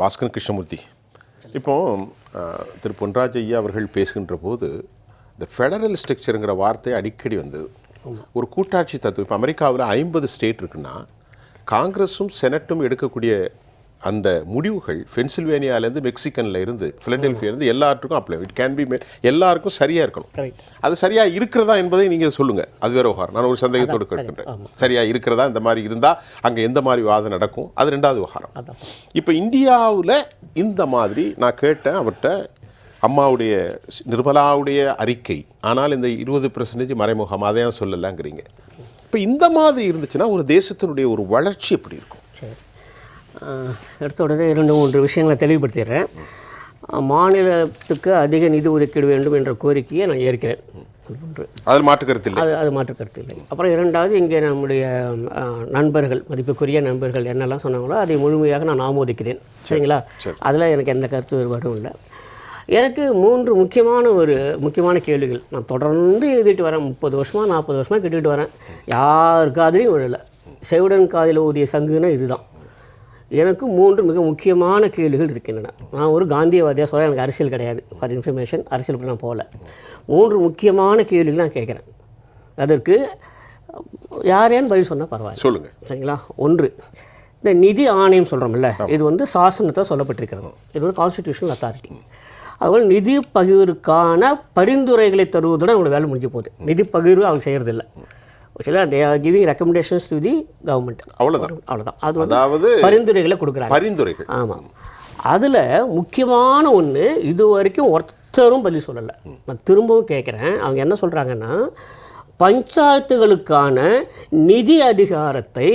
பாஸ்கரன் கிருஷ்ணமூர்த்தி. இப்போ திரு பொன்ராஜ் ஐயா அவர்கள் பேசுகின்ற போது இந்த ஃபெடரல் ஸ்ட்ரக்சருங்கிற வார்த்தை அடிக்கடி வந்தது. ஒரு கூட்டாட்சி தத்துவம் இப்போ அமெரிக்காவில் ஐம்பது ஸ்டேட் இருக்குன்னா காங்கிரஸும் செனட்டும் எடுக்கக்கூடிய அந்த முடிவுகள் பென்சில்வேனியாலேருந்து மெக்சிகன்ல இருந்து பிலடெல்ஃபியாலேருந்து எல்லாத்துக்கும் அப்ளை இட் கேன் பி எல்லாருக்கும் சரியாக இருக்கணும். அது சரியா இருக்கிறதா என்பதை நீங்க சொல்லுங்க. அது வேற விவகாரம் நான் ஒரு சந்தேகத்தோடு கேட்கின்றேன். சரியா இருக்கிறதா இந்த மாதிரி இருந்தா அங்க எந்த மாதிரி வாதம் நடக்கும்? அது ரெண்டாவது விவகாரம் இப்போ இந்தியாவுல இந்த மாதிரி நான் கேட்டேன் அவர்கிட்ட அம்மாவுடைய நிர்மலாவுடைய அறிக்கை. ஆனால் இந்த இருபது பெர்சன்டேஜ் மறைமுகம் அதையும் சொல்லலைங்கிறீங்க. இப்போ இந்த மாதிரி இருந்துச்சுன்னா ஒரு தேசத்தினுடைய ஒரு வளர்ச்சி எப்படி இருக்கும்? எடுத்த உடனே இரண்டு மூன்று விஷயங்களை தெளிவுபடுத்திடுறேன். மாநிலத்துக்கு அதிக நிதி ஒதுக்கீடு வேண்டும் என்ற கோரிக்கையை நான் ஏற்கிறேன். அதில் மாற்று கருத்து இல்லை. அது அது மாற்று கருத்து இல்லை. அப்புறம் இரண்டாவது இங்கே நம்முடைய நண்பர்கள் மதிப்புக்குரிய நண்பர்கள் என்னெல்லாம் சொன்னாங்களோ அதை முழுமையாக நான் ஆமோதிக்கிறேன். சரிங்களா? அதில் எனக்கு எந்த கருத்து வேறுபாடும் இல்லை. எனக்கு மூன்று முக்கியமான ஒரு முக்கியமான கேள்விகள். நான் தொடர்ந்து எழுதிட்டு வரேன். முப்பது வருஷமாக நாற்பது வருஷமாக கேட்டுட்டு வரேன். யார் காதிலையும் விழலை. செவிடன் காதில் ஊதிய சங்குன்னா இதுதான். எனக்கு மூன்று மிக முக்கியமான கேள்விகள் இருக்கின்றன. நான் ஒரு காந்தியவாதியாக சொல்ல எனக்கு அரசியல் கிடையாது. ஃபார் இன்ஃபர்மேஷன் அரசியலுக்கு நான் போகல. மூன்று முக்கியமான கேள்விகள் நான் கேட்குறேன். அதற்கு யார் யார் பதில் சொன்னால் பரவாயில்ல. சொல்லுங்க. சரிங்களா? ஒன்று இந்த நிதி ஆணையம் சொல்கிறோம்ல இது வந்து சாசனத்தை சொல்லப்பட்டிருக்கிறது. இது வந்து கான்ஸ்டிடியூஷனல் அத்தாரிட்டி அதுபோல் நிதி பகிர்வுக்கான பரிந்துரைகளை தருவதுடன் அவங்களோட வேலை முடிஞ்சு போகுது. நிதி பகிர்வு அவங்க செய்கிறதில்ல ஆக்சுவலாக they are giving recommendations to the government அவ்வளவுதான். அவ்வளோதான் அது அதாவது பரிந்துரைகளை கொடுக்குறாங்க. பரிந்துரைகள். ஆமாம் அதில் முக்கியமான ஒன்று இது வரைக்கும் ஒருத்தரும் பதில் சொல்லலை. நான் திரும்பவும் கேட்குறேன் அவங்க என்ன சொல்கிறாங்கன்னா பஞ்சாயத்துகளுக்கான நிதி அதிகாரத்தை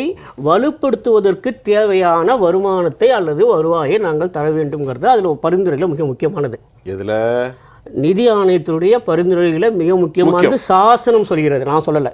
வலுப்படுத்துவதற்கு தேவையான வருமானத்தை அல்லது வருவாயை நாங்கள் தர வேண்டும்ங்கிறது அதில் பரிந்துரைகள் மிக முக்கியமானது. இதுல நிதி ஆணையத்தினுடைய பரிந்துரைகளை மிக முக்கியமானது சாசனம் சொல்கிறது. நான் சொல்லலை.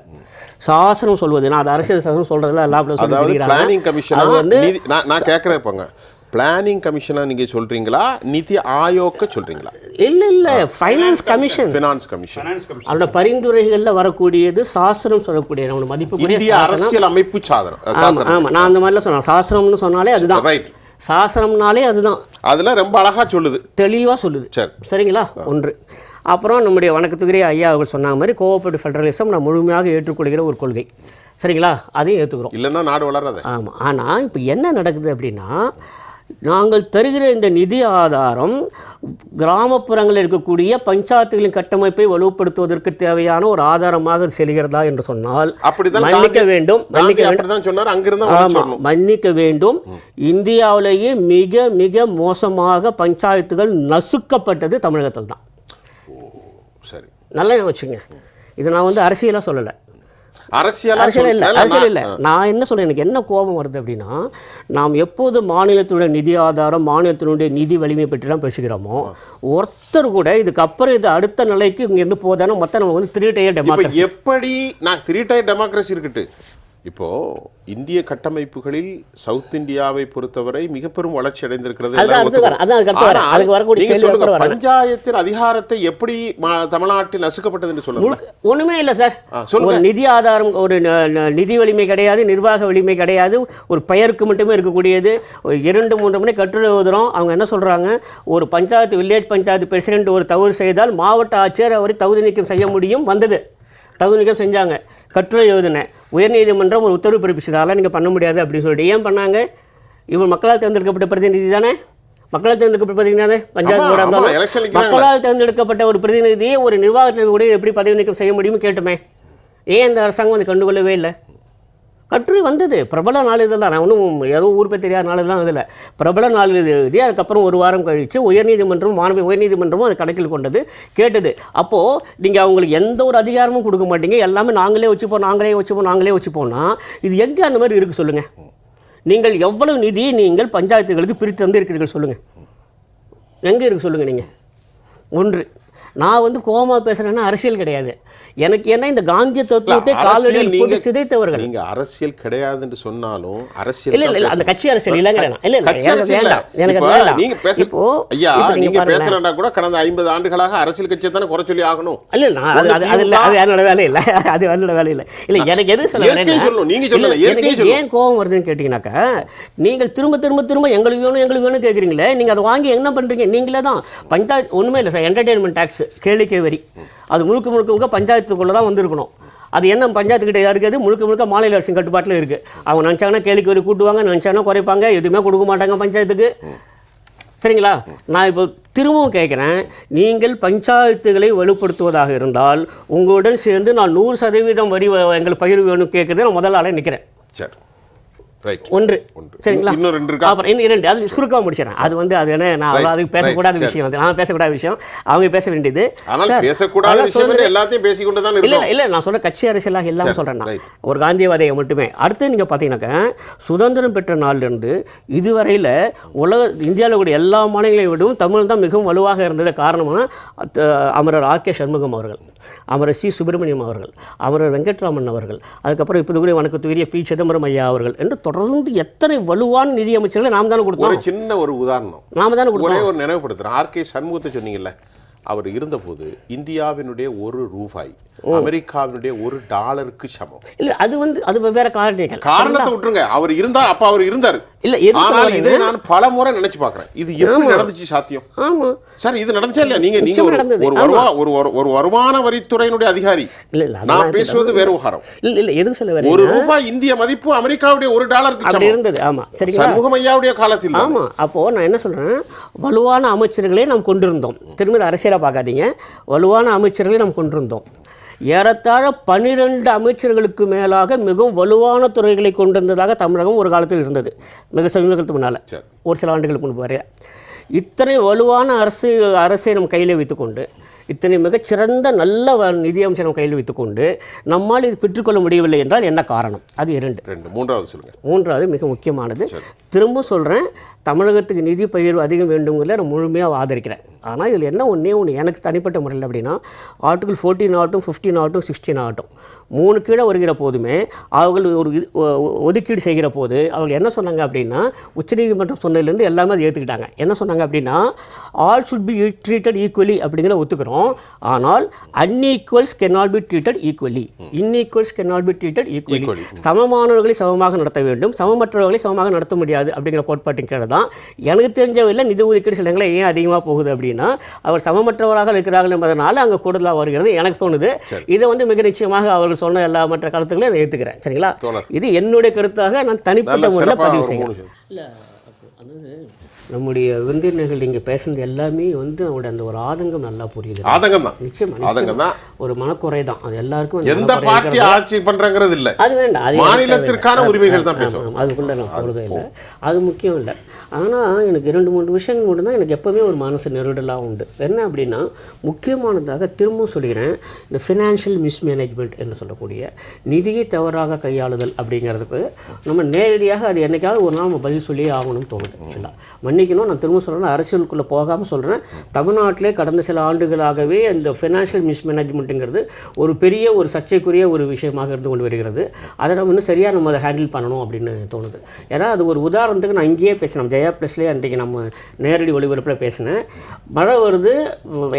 சாசனம் சொல்வது. நான் அது அரசியல் சாசனம் சொல்றதுல எல்லா பிளானிங் கமிஷனா அது வந்து நிதி- நான் கேட்குறேன் போங்க பிளானிங் கமிஷனா நீங்க சொல்றீங்களா? நிதி ஆயோக்க சொல்றீங்களா? இல்லை இல்லை. ஃபைனான்ஸ் கமிஷன் ஃபினான்ஸ் கமிஷன் அவரோட பரிந்துரைகளில் வரக்கூடியது சாசனம் சொல்லக்கூடிய நம்மளோட மதிப்புக்குரிய இந்திய அரசியல் அமைப்பு சாதனம். ஆமாம் நான் அந்த மாதிரிலாம் சொன்னேன் சாசனம்னு சொன்னாலே அதுதான். ரைட் சாசனம்னாலே அதுதான். அதுல ரொம்ப அழகா சொல்லுது. தெளிவாக சொல்லுது. சரி. சரிங்களா? ஒன்று. அப்புறம் நம்முடைய வணக்கத்துக்குரிய ஐயா அவர்கள் சொன்ன மாதிரி கோஆபரேட்டிவ் ஃபெடரலிசம் நான் முழுமையாக ஏற்றுக்கொள்கிற ஒரு கொள்கை. சரிங்களா? அதையும் ஏற்றுக்கிறோம் இல்லைன்னா நாடு வளராது. ஆமாம் ஆனால் இப்போ என்ன நடக்குது அப்படின்னா நாங்கள் தருகிற இந்த நிதி ஆதாரம் கிராமப்புறங்களில் இருக்கக்கூடிய பஞ்சாயத்துகளின் கட்டமைப்பை வலுப்படுத்துவதற்கு தேவையான ஒரு ஆதாரமாக செல்கிறதா என்று சொன்னால் மன்னிக்க வேண்டும். மன்னிக்க மன்னிக்க வேண்டும். இந்தியாவிலேயே மிக மிக மோசமாக பஞ்சாயத்துகள் நசுக்கப்பட்டது தமிழகத்தில் தான் சரி. நல்லா வச்சுங்க இது நான் வந்து அரசியலாக சொல்லலை. அரசியலா அரசியல் இல்லை அரசியல் இல்லை. நான் என்ன சொல்றேன்? எனக்கு என்ன கோபம் வருது அப்படின்னா நாம் எப்போது மாநிலத்தினுடைய நிதி ஆதாரம் மாநிலத்தினுடைய நிதி வலிமை பற்றிலாம் பேசுகிறோமோ ஒருத்தர் கூட இதுக்கப்புறம் இது அடுத்த நிலைக்கு இங்கேருந்து போதானே? மொத்தம் நம்ம வந்து த்ரீ டயர் டெமோக்ரஸி எப்படி நான் த்ரீ டயர் டெமோக்ரஸி இருக்கட்டு இப்போ இந்திய கட்டமைப்புகளில் சவுத் இந்தியாவை பொறுத்தவரை மிக பெரும் வளர்ச்சி அடைந்திருக்கிறது. பஞ்சாயத்தின் அதிகாரத்தை எப்படி தமிழ்நாட்டில் நசுக்கப்பட்டது என்று சொல்லுங்க ஒண்ணுமே இல்லை சார். ஒரு நிதி ஆதாரம் ஒரு நிதி வலிமை கிடையாது நிர்வாக வலிமை கிடையாது. ஒரு பெயருக்கு மட்டுமே இருக்கக்கூடியது. ஒரு இரண்டு மூன்று மணி கட்டுரை எழுதுறோம். அவங்க என்ன சொல்றாங்க? ஒரு பஞ்சாயத்து வில்லேஜ் பஞ்சாயத்து பிரசிடென்ட் ஒரு தவறு செய்தால் மாவட்ட ஆட்சியர் அவரை தகுதி நீக்கம் செய்ய முடியும் வந்தது. தகுதி நீக்கம் செஞ்சாங்க. கட்டுரை எழுதினேன். உயர்நீதிமன்றம் ஒரு உத்தரவு பிறப்பிச்சதால நீங்கள் பண்ண முடியாது அப்படின்னு சொல்லிட்டு. ஏன் பண்ணாங்க? இவர் மக்களால் தேர்ந்தெடுக்கப்பட்ட பிரதிநிதி தானே? மக்களால் தேர்ந்தெடுக்கப்பட்ட பிரதிநிதி தானே பஞ்சாயத்து. மக்களால் தேர்ந்தெடுக்கப்பட்ட ஒரு பிரதிநிதியை ஒரு நிர்வாகத்தில் கூட எப்படி பதவி நீக்கம் செய்ய முடியும்னு கேட்டுமே? ஏன் இந்த அரசாங்கம் அதை கண்டுகொள்ளவே இல்லை? கட்டுரை வந்தது. பிரபல நாளிதழ் தான் நான் ஒன்றும் ஏதோ ஊர் பேர் தெரியாத நாளிதழ் இதில் பிரபல நாளிதழ் எழுதி அதுக்கப்புறம் ஒரு வாரம் கழித்து உயர்நீதிமன்றம் மாணவி உயர்நீதிமன்றமும் அது கணக்கில் கொண்டது கேட்டது. அப்போது நீங்கள் அவங்களுக்கு எந்த ஒரு அதிகாரமும் கொடுக்க மாட்டீங்க. எல்லாமே நாங்களே வச்சுப்போம் நாங்களே வச்சுப்போம் நாங்களே வச்சுப்போம்னா இது எங்கே அந்த மாதிரி இருக்குது சொல்லுங்கள் நீங்கள் எவ்வளவு நிதி நீங்கள் பஞ்சாயத்துகளுக்கு பிரித்து தந்திருக்கிறீர்கள் சொல்லுங்கள் எங்கே இருக்குது சொல்லுங்கள் நீங்கள் ஒன்று. நான் வந்து கோமா பேசுறேன்னா அரசியல் கிடையாது எனக்கு என்ன இந்த காந்திய தத்துவத்தை காலடியில் போட்டு நீங்க- சிதைத்தவர்கள் நீங்க அரசியல் கிடையாதுன்னு சொன்னாலும் அரசியல் இல்ல இல்ல அந்த. கட்சி அரசியல் இல்லைங்கிற நான். இல்ல இல்ல. வேண்டாம் எனக்கு வேண்டாம் நீங்க பேச இப்போ ஐயா நீங்க நீங்க பாருங்களேன். பேசுறா கூட கடந்த ஐம்பது ஆண்டுகளாக அரசியல் கட்சியை தானே குறை சொல்லி ஆகணும் இல்ல நான் அது அது அது இல்ல அது என்னோட வேலை இல்ல அது என்னோட வேலை இல்ல இல்ல எனக்கு எது சொல்ல. நீங்க இல்ல, சொல்லல. ஏன் கோபம் வருதுன்னு கேட்டீங்கன்னாக்கா நீங்கள் திரும்ப திரும்ப திரும்ப எங்களுக்கு வேணும் எங்களுக்கு வேணும் கேட்குறீங்களே நீங்க அதை வாங்கி என்ன பண்றீங்க நீங்களே தான் பஞ்சாயத்து ஒண்ணுமே இல்லை சார் என்டர்டெயின்மெண்ட் டேக்ஸ் கேளிக்கை வரி. அது முழுக்க முழுக்க முழுக்க பஞ்சாயத்துக்குள்ளே தான் வந்திருக்கணும். அது என்ன பஞ்சாயத்து கிட்ட இருக்குது? முழுக்க முழுக்க மாநில அரசின் கட்டுப்பாட்டில் இருக்கு. அவங்க நினச்சாங்கன்னா கேளிக்கை வரி கூட்டுவாங்க நினச்சாங்கன்னா குறைப்பாங்க எதுவுமே கொடுக்க மாட்டாங்க பஞ்சாயத்துக்கு. சரிங்களா? நான் இப்போ திரும்பவும் கேட்குறேன். நீங்கள் பஞ்சாயத்துகளை வலுப்படுத்துவதாக இருந்தால் உங்களுடன் சேர்ந்து நான் நூறு சதவீதம் வரி எங்களுக்கு பகிர்வு வேணும் கேட்குறது நான் முதல் ஆளே நிற்கிறேன் சரி. ஒன்று. சரிங்களா? இன்னும் ரெண்டு? அப்புறம் இன்னும் இரண்டு. அது சுருக்கமாக முடிச்சிடறேன். அது வந்து அது என்ன நான் அவ்வளோ அதுக்கு பேசக்கூடாத விஷயம் அது நான் பேசக்கூடாத விஷயம். அவங்க பேச வேண்டியது. பேசக்கூடாத விஷயம் எல்லாத்தையும் பேசிக்கொண்டு தான் இல்ல இல்ல நான் சொல்ற கட்சி அரசியலாக இல்லாமல் சரி, சொல்றேன் நான். ஒரு காந்தியவாதியை மட்டுமே. அடுத்து நீங்க பார்த்தீங்கன்னாக்கா சுதந்திரம் பெற்ற நாள்ல இருந்து இதுவரையில உலக இந்தியாவில் கூடிய எல்லா மாநிலங்களை விடவும் தமிழ் தான் மிகவும் வலுவாக இருந்தது காரணமாக அமரர் ஆர் கே சண்முகம் அவர்கள். அமரர் சி. சுப்பிரமணியம் அவர்கள் அமரர் வெங்கட்ராமன் அவர்கள் அதுக்கப்புறம் இப்போ கூட வணக்கத்துக்குரிய பி. சிதம்பரம் ஐயா அவர்கள் என்று தொடர்ந்து எத்தனை வலுவான நிதி அமைச்சர்களை நாம் தானே ஒரு கொடுத்தோம் சின்ன ஒரு உதாரணம். நாம தானே ஒரே ஒரு நினைவுபடுத்துறேன். ஆர்கே சண்முகத்தை சொன்னீங்கல்ல அவர் இருந்தபோது இந்தியாவினுடைய ஒரு ரூபாய் அமெரிக்காவினுடைய ஒரு டாலருக்கு சமம். இல்ல அது வந்து அது வெவ்வேறு காரணிகள். காரணத்தை விட்டுருங்க. அவர் இருந்தார் அப்ப அவர் இருந்தார். இல்ல ஆனால் இதை நான் பல முறை நினைச்சு பார்க்கறேன். இது எப்படி நடந்துச்சு சாத்தியம்? ஆமா. சார் இது நடந்துச்சா இல்லையா? நீங்க நீங்க ஒரு வருவா ஒரு ஒரு- வருமான வரித்துறையினுடைய அதிகாரி. இல்ல இல்ல நான் பேசுவது வேறு விவகாரம் இல்ல இல்ல எதுக்கு சொல்ல வரேன் ஒரு ரூபாய் இந்திய மதிப்பு அமெரிக்காவுடைய ஒரு டாலருக்கு சமம். இருந்தது. ஆமா. சரிங்களா? சண்முகம் ஐயாவுடைய காலத்தில். ஆமா. அப்போ நான் என்ன சொல்றேன் வலுவான அமைச்சர்களை நாம் கொண்டிருந்தோம். திரும்ப அரசியலா பார்க்காதீங்க. வலுவான அமைச்சர்களை நாம் கொண்டிருந்தோம். ஏறத்தாழ பன்னிரெண்டு அமைச்சர்களுக்கு மேலாக மிகவும் வலுவான துறைகளை கொண்டிருந்ததாக தமிழகம் ஒரு காலத்தில் இருந்தது. மிக சமீபத்துக்கு முன்னால். ஒரு சில ஆண்டுகளுக்கு முன்பு வரை இத்தனை வலுவான அரசு அரசை நம் கையில் வைத்துக்கொண்டு இத்தனை மிகச்சிறந்த நல்ல நிதியமைச்சர் நம் கையில் வைத்துக்கொண்டு நம்மால் இது பெற்றுக்கொள்ள முடியவில்லை என்றால் என்ன காரணம்? அது இரண்டு. ரெண்டு. மூன்றாவது சொல்லுங்க. மூன்றாவது மிக முக்கியமானது. திரும்ப சொல்கிறேன் தமிழகத்துக்கு நிதி பகிர்வு அதிகம் வேண்டுங்கிறத நான் முழுமையாக ஆதரிக்கிறேன். ஆனால் இதில் என்ன ஒன்றே ஒன்று எனக்கு தனிப்பட்ட முறையில் அப்படின்னா ஆர்டிகல் ஃபோர்டீன் ஆகட்டும் ஃபிஃப்டீன் ஆகட்டும் சிக்ஸ்டீன் ஆகட்டும். மூணு கீழே வருகிற போதுமே அவர்கள் ஒரு ஒதுக்கீடு செய்கிற போது அவங்க என்ன சொன்னாங்க அப்படின்னா உச்சநீதிமன்றம் சொன்னதுலேருந்து எல்லாமே அதை ஏற்றுக்கிட்டாங்க என்ன சொன்னாங்க அப்படின்னா all should be treated equally அப்படிங்கிறத ஒத்துக்கிறோம். ஆனால் unequals cannot be treated equally inequals cannot be treated equally. சமமானவர்களை சமமாக நடத்த வேண்டும். சமமற்றவர்களை சமமாக நடத்த முடியாது அப்படிங்கிற கோட்பாட்டின் கீழே தான். எனக்கு தெரிஞ்சவரில் நிதி ஒதுக்கீடு சில இடங்களில் ஏன் அதிகமாக போகுது அப்படின்னா அவர் சமமற்றவராக இருக்கிறார்கள் என்பதனால அங்கே கூடுதலாக வருகிறது எனக்கு தோணுது. இதை வந்து மிக நிச்சயமாக அவர்கள் சொன்ன எல்லா மற்ற கருத்துக்களையும் நான் ஏற்றுக்கிறேன் சரிங்களா. இது என்னுடைய கருத்தாக நான் தனிப்பட்ட முறையில் பதிவு செய்கிறேன். இல்லை அதாவது நம்முடைய விருந்தினர்கள் இங்கே பேசுனது எல்லாமே வந்து அவங்களுடைய அந்த ஒரு ஆதங்கம் நல்லா புரியுது. ஆதங்கம்? தான் நிச்சயமா. ஆதங்கம். தான் ஒரு மனக்குறை தான் அது எல்லாருக்கும் எந்த பார்ட்டி. ஆட்சி பண்றங்கிறது இல்ல. அது வேண்டாம் அது மாநிலத்திற்கான. உரிமைகள் தான் பேசுவோம். அதுக்குள்ள நான் போகிறதே இல்லை. அது முக்கியம் இல்லை. ஆனால் எனக்கு இரண்டு மூன்று விஷயங்கள் மட்டும் தான் எனக்கு எப்போவுமே ஒரு மனசு நெருடலாக உண்டு. என்ன அப்படின்னா முக்கியமானதாக திரும்பவும் சொல்கிறேன் இந்த ஃபினான்ஷியல் மிஸ்மேனேஜ்மெண்ட் என்று சொல்லக்கூடிய நிதியை தவறாக கையாளுதல் அப்படிங்கிறதுக்கு நம்ம நேரடியாக அது என்னைக்காவது ஒரு நாள் நம்ம பதில் சொல்லியே ஆகணும்னு தோணுது. ஆக்சுவலாக மன்னிக்கணும் நான் திரும்ப சொல்கிறேன் அரசியலுக்குள்ளே போகாமல் சொல்கிறேன் தமிழ்நாட்டிலே கடந்த சில ஆண்டுகளாகவே இந்த ஃபினான்ஷியல் மிஸ்மேனேஜ்மெண்ட்டுங்கிறது ஒரு பெரிய ஒரு சர்ச்சைக்குரிய ஒரு விஷயமாக இருந்து கொண்டு வருகிறது. அதை நம்ம இன்னும் சரியாக நம்ம அதை ஹேண்டில் பண்ணணும் அப்படின்னு தோணுது. ஏன்னா அது ஒரு உதாரணத்துக்கு நான் இங்கேயே பேசினோம் ஜெயா ப்ளஸ்லேயே அன்றைக்கி நம்ம நேரடி ஒளிபரப்பில் பேசினேன். மழை வருது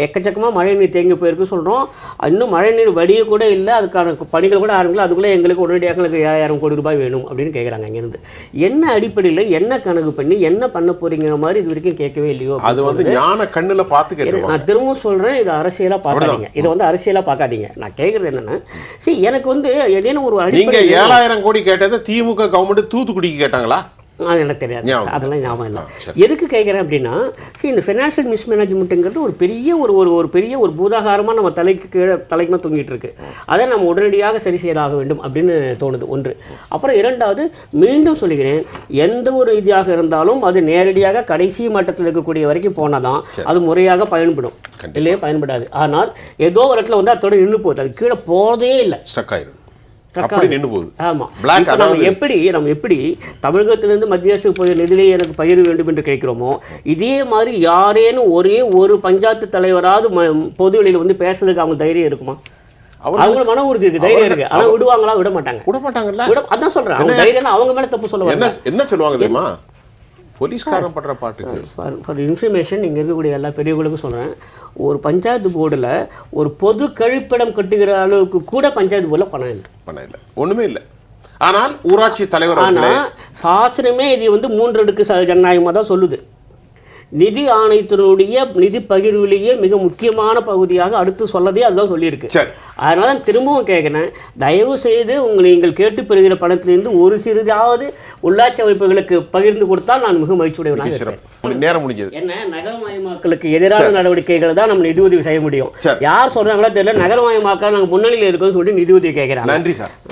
எக்கச்சக்கமாக மழை நீர் தேங்கி போயிருக்கு சொல்கிறோம் இன்னும் மழை நீர் வடிய கூட இல்லை அதுக்கான பணிகள் கூட ஆரம்பிக்கல. அதுக்குள்ளே எங்களுக்கு உடனடியாக எங்களுக்கு ஏழாயிரம் கோடி ரூபாய் வேணும் அப்படின்னு கேட்குறாங்க அங்கேருந்து என்ன அடிப்படையில் என்ன கணக்கு பண்ணி என்ன பண்ண போறீங்கிற மாதிரி இது வரைக்கும் கேட்கவே இல்லையோ அது வந்து ஞான கண்ணுல பார்த்து நான் திரும்பவும் சொல்கிறேன் இது அரசியலாக பார்க்காதீங்க. இதை வந்து அரசியலாக பார்க்காதீங்க. நான் கேட்குறது என்னன்னா சரி எனக்கு வந்து ஏதேனும் ஒரு நீங்க அடிப்படை ஏழாயிரம் கோடி கேட்டதை திமுக கவர்மெண்ட் தூத்துக்குடிக்கு கேட்டாங்களா? அது எனக்கு தெரியாது. அதெல்லாம் ஞாபகம் இல்லை. எதுக்கு கேட்குறேன் அப்படின்னா சரி இந்த ஃபினான்ஷியல் மிஸ்மேனேஜ்மெண்ட்டுங்கிறது ஒரு பெரிய ஒரு ஒரு ஒரு பெரிய ஒரு பூதாகாரமாக நம்ம தலைக்கு கீழே தலைக்குமே தொங்கிட்டு இருக்கு. அதை நம்ம உடனடியாக சரி செய்தாக வேண்டும் அப்படின்னு தோணுது. ஒன்று. அப்புறம் இரண்டாவது மீண்டும் சொல்லுகிறேன் எந்த ஒரு ரீதியாக இருந்தாலும் அது நேரடியாக கடைசி மட்டத்தில் இருக்கக்கூடிய வரைக்கும் போனால் தான் அது முறையாக பயன்படும். இல்லையே? பயன்படாது. ஆனால் ஏதோ ஒரு இடத்துல வந்து அதோட நின்று போகுது. அது கீழே போகிறதே இல்லை. ஸ்டக் ஆயிருது அப்படி நின்று போகுது ஆமா. Black இப்ப நம்ம எப்படி நம்ம எப்படி தமிழகத்திலிருந்து மத்திய அரசு நிதியிலே எனக்கு பகிர வேண்டும் என்று கேட்கிறோமோ இதே மாதிரி யாரேனும் ஒரே ஒரு பஞ்சாயத்து தலைவராவது பொது வெளியில வந்து பேசுறதுக்கு அவங்க தைரியம் இருக்குமா? அவர் அவங்க மன உறுதி இருக்கு தைரியம் இருக்கு. ஆனா விடுவாங்களா? விட மாட்டாங்க விட மாட்டாங்கல்ல அதான் சொல்றேன். அவங்க தைரியம் அவங்க மேல தப்பு சொல்ல என்ன வரல. என்ன சொல்லுவாங்க தெரியுமா? போலீஸ்காரன் படுற பாட்டுக்கு. ஃபார் ஃபார் இன்ஃபர்மேஷன் இங்கே இருக்கக்கூடிய எல்லா பெரியவங்களுக்கும் சொல்கிறேன் ஒரு பஞ்சாயத்து போர்டில் ஒரு பொது கழிப்பிடம் கட்டுகிற அளவுக்கு கூட பஞ்சாயத்து போர்டில் பணம் இல்லை. பண்ண இல்லை. ஒண்ணுமே இல்லை. ஆனால் ஊராட்சி தலைவர் ஆனால் சாசனமே இது வந்து மூன்றடுக்கு ச ஜனநாயகமாக தான் சொல்லுது. நிதி ஆணையத்தினுடைய நிதி பகிர்விலேயே மிக முக்கியமான பகுதியாக அடுத்து சொல்லதே அதுதான் சொல்லியிருக்கு. சரி. அதனால தான் திரும்பவும் கேட்குறேன் தயவு செய்து உங்கள் நீங்கள் கேட்டு பெறுகிற பணத்திலிருந்து ஒரு சிறிதாவது உள்ளாட்சி அமைப்புகளுக்கு பகிர்ந்து கொடுத்தால் நான் மிக அப்படி நேரம் முடிஞ்சது. என்ன? நகரமயமாக்கலுக்கு எதிரான நடவடிக்கைகளை தான் நம்ம நிதி உதவி செய்ய முடியும். யார் சொல்றாங்களோ தெரியல. நகரமயமாக்கல் நாங்கள் முன்னணியில் இருக்கோம்னு சொல்லிட்டு நிதி உதவி கேட்குறாங்க நன்றி சார்.